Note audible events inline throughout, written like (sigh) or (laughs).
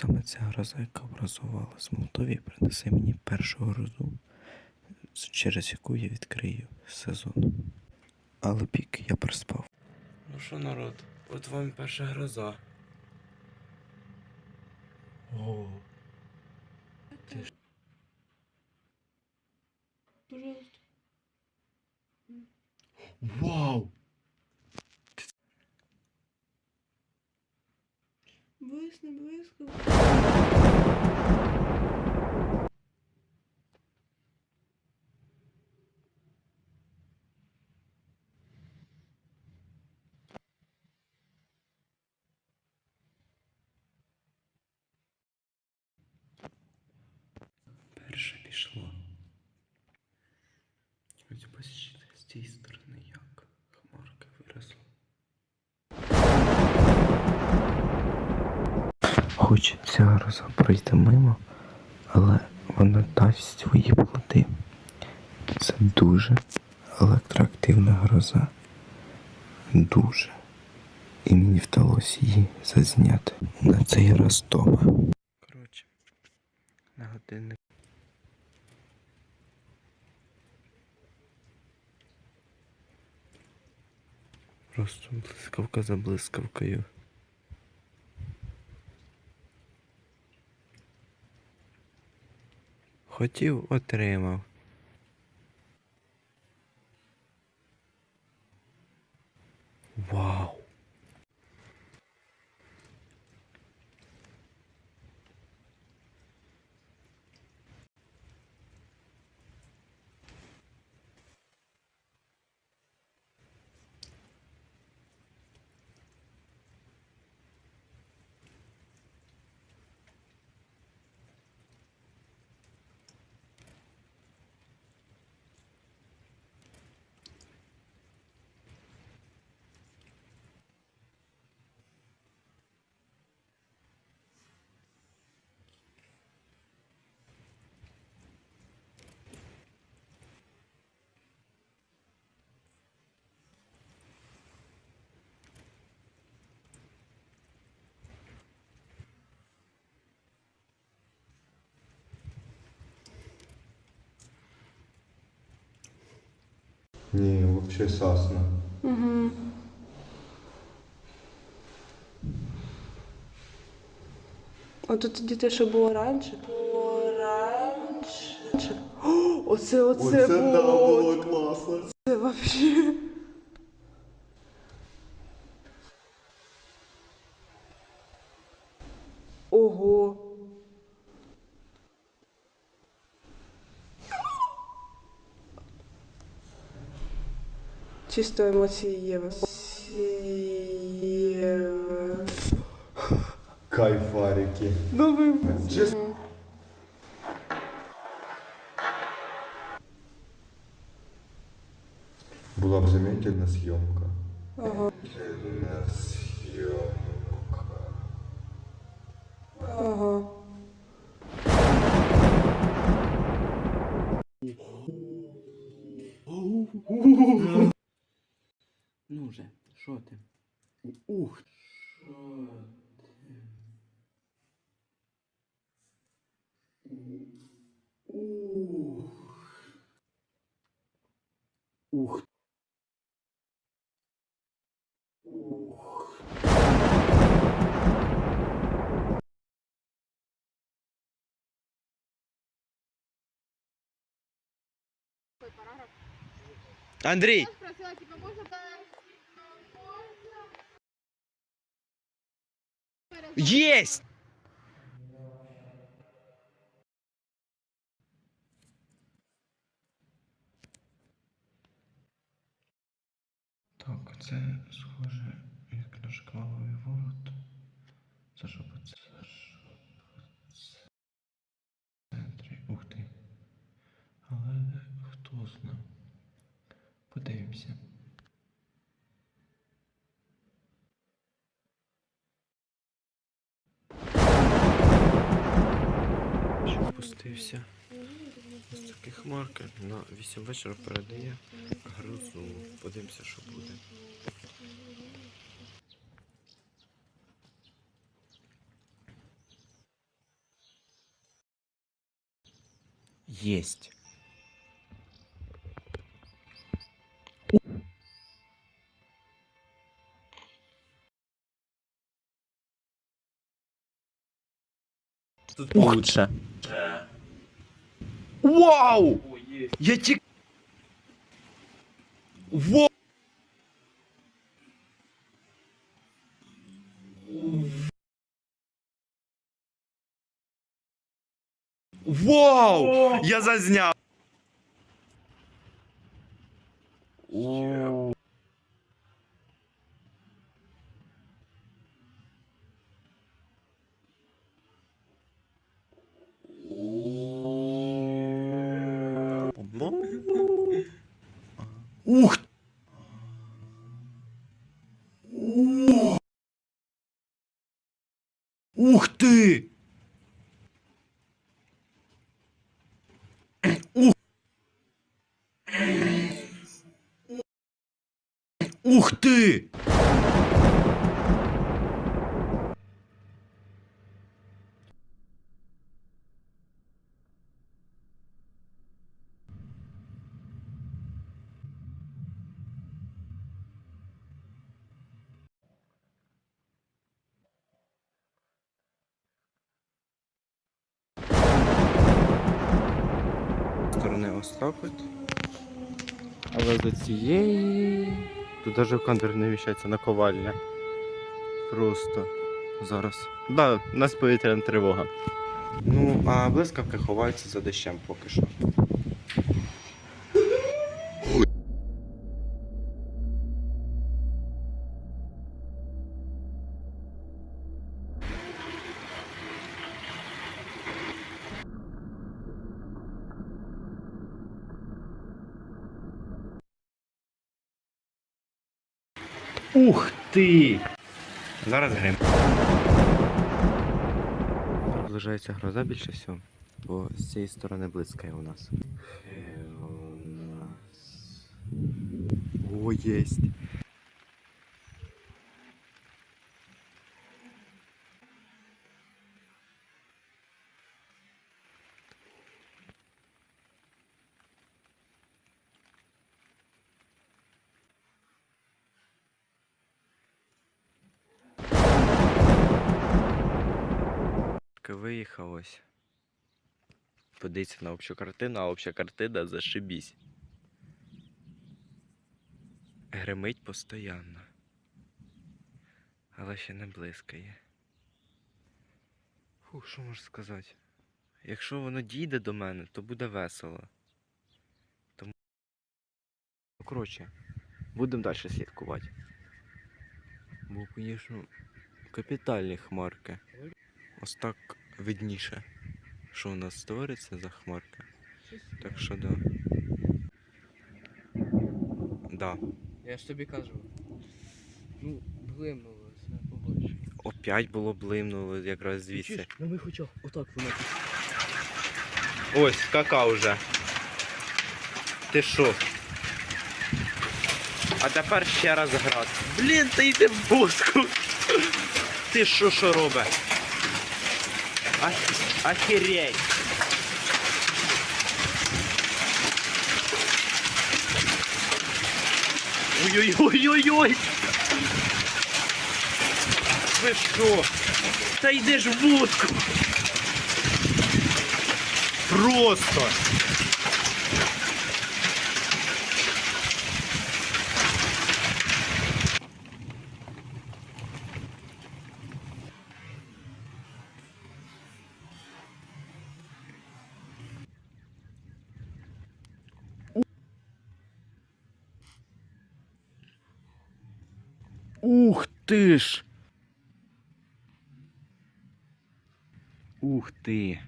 Саме ця гроза, яка образувалась в Молдові, принесе мені першу грозу, через яку я відкрию сезон. Але пік я проспав. Ну що, народ, от вам перша гроза. О, Пожалуйста. вау! Пішло. Ось бачите, з цієї сторони як хмарка виросла. Хоч ця пройде мимо, але вона дасть свої плоди. Це дуже електроактивна гроза. Дуже. І мені вдалося її зазняти на цей раз дома. Коротше, на годинник. Просто блискавка за блискавкою. Хотів, отримав. Вау! Не, вообще сасна. Угу. Тут тоді те, що було раніше. Було раніше. О, оце, оце, було. класно. Це вообще. Чисто емоції. Єви. Кайфарики. Новий. Чесно. Була б замедлена зйомка. Ага. Ну же, що ти? Ух. Ух. Андрій! спросила, типа, можно Єсть! Так, це схоже як на шкваловий ворот. Це що по це? Центрі. Ух ти. Але хто зна? Подивимося. маркер на 8 вечора передає грозу. Подивимося, що буде. Єсть. Тут лучше. Вау! Я тік... Вау! Вау! Я зазняв! О. Ух! Ух ты! Ух! Ух ты! От. Але до цієї. Тут навіть в кадр не вміщається наковальня. Просто зараз. Да, у нас повітряна тривога. Ну, а блискавки ховаються за дощем поки що. Ух ти! Зараз грим. Наближається гроза більше всього, бо з цієї сторони блискає у нас. у нас. О, єсть. Виїхав ось. Подивіться на общу картину, а обща картина зашибісь. Гримить постійно. Але ще не блискає. Фу, що можу сказати? Якщо воно дійде до мене, то буде весело. Тому. Ну, коротше, будемо далі слідкувати. Бо, звісно, капітальні хмарки. Ось так видніше, що у нас створиться за хмарка. Так що да. Да. Я ж тобі кажу. Ну, блимнуло, все побачив. Опять було блимнуло якраз звідси. На моїх очах, отак воно. Ось, кака вже. Ти що? А тепер ще раз град. Блін, та йди в боску. Ти що що робиш? Охереть. Ой-ой-ой-ой-ой! Ви що? Та йди ж в водку! Просто! Ух ти ж! Ух ти!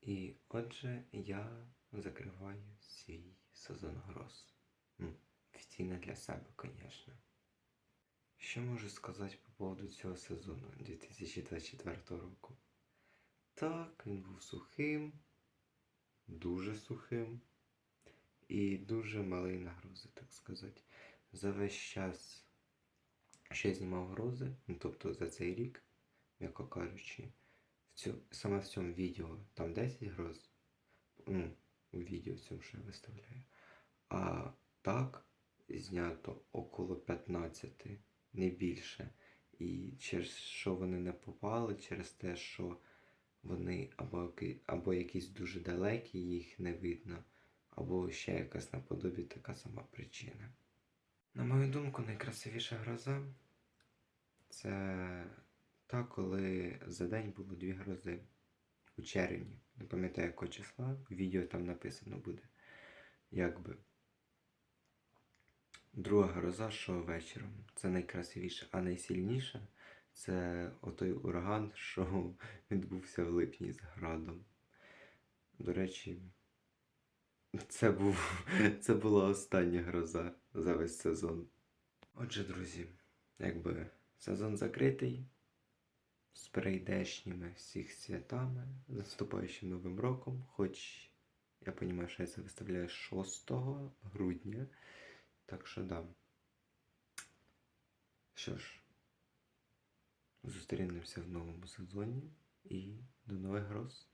І отже, я закриваю свій сезон гроз. Офіційно для себе, звісно. Що можу сказати по поводу цього сезону 2024 року? Так, він був сухим, дуже сухим і дуже малий на грози, так сказати. За весь час, що я знімав грози, ну тобто за цей рік, м'яко кажучи, в цю, саме в цьому відео там 10 гроз. Ну, у відео цьому, що я виставляю. А так знято около 15, не більше. І через що вони не попали, через те, що вони або, або якісь дуже далекі, їх не видно, або ще якась наподобі така сама причина. На мою думку, найкрасивіша гроза це та, коли за день було дві грози у червні. Не пам'ятаю якого числа, в відео там написано буде. Якби. Друга гроза, що вечором. Це найкрасивіше, а найсильніша це отой ураган, що відбувся в липні з градом. До речі, це, був, (laughs) це була остання гроза за весь сезон. Отже, друзі, якби сезон закритий з прийдешніми всіх святами, з наступаючим Новим роком, хоч я розумію, що я це виставляю 6 грудня. Так що да. Що ж, зустрінемося в новому сезоні і до нових гроз.